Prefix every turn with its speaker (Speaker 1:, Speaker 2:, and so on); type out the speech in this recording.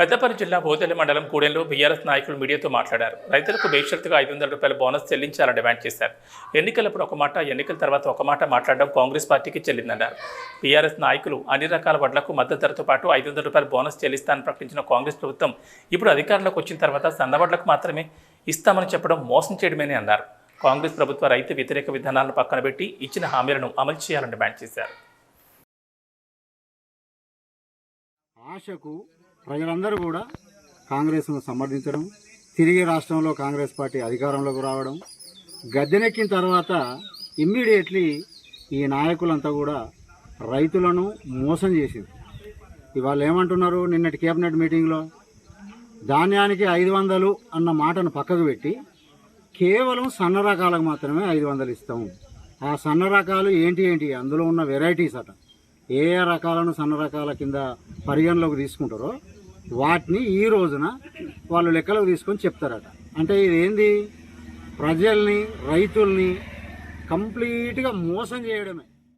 Speaker 1: పెద్దపల్లి జిల్లా బోదెల్లి మండలం కూడెంలో బీఆర్ఎస్ నాయకులు మీడియాతో మాట్లాడారు. రైతులకు బేషరతుగా ఐదు వందల రూపాయల బోనస్ చెల్లించాలని డిమాండ్ చేశారు. ఎన్నికలప్పుడు ఒక మాట ఎన్నికల తర్వాత ఒక మాట మాట్లాడడం కాంగ్రెస్ పార్టీకి చెల్లిందన్నారు. బీఆర్ఎస్ నాయకులు అన్ని రకాల వడ్లకు మద్దతు ధరతో పాటు ఐదు వందల రూపాయల బోనస్ చెల్లిస్తానని ప్రకటించిన కాంగ్రెస్ ప్రభుత్వం ఇప్పుడు అధికారంలోకి వచ్చిన తర్వాత సన్నవడ్లకు మాత్రమే ఇస్తామని చెప్పడం మోసం చేయడమేనని అన్నారు. కాంగ్రెస్ ప్రభుత్వ రైతు వ్యతిరేక విధానాలను పక్కన పెట్టి ఇచ్చిన హామీలను అమలు చేయాలని డిమాండ్ చేశారు.
Speaker 2: ఆశకు ప్రజలందరూ కూడా కాంగ్రెస్ను సమర్థించడం తిరిగి రాష్ట్రంలో కాంగ్రెస్ పార్టీ అధికారంలోకి రావడం గద్దెనెక్కిన తర్వాత ఇమ్మీడియట్లీ ఈ నాయకులంతా కూడా రైతులను మోసం చేసింది ఇవాళ ఏమంటున్నారు నిన్నటి కేబినెట్ మీటింగ్లో? ధాన్యానికి ఐదు వందలు అన్న మాటను పక్కకు పెట్టి కేవలం సన్న రకాలకు మాత్రమే ఐదు వందలు ఇస్తాము. ఆ సన్న రకాలు ఏంటి ఏంటి? అందులో ఉన్న వెరైటీస్ అట. ఏ రకాలను సన్న రకాల కింద పరిగణలోకి తీసుకుంటారో వాటిని ఈ రోజున వాళ్ళు లెక్కలకు తీసుకొని చెప్తారట. అంటే ఇది ఏంది? ప్రజల్ని రైతుల్ని కంప్లీట్గా మోసం చేయడమే.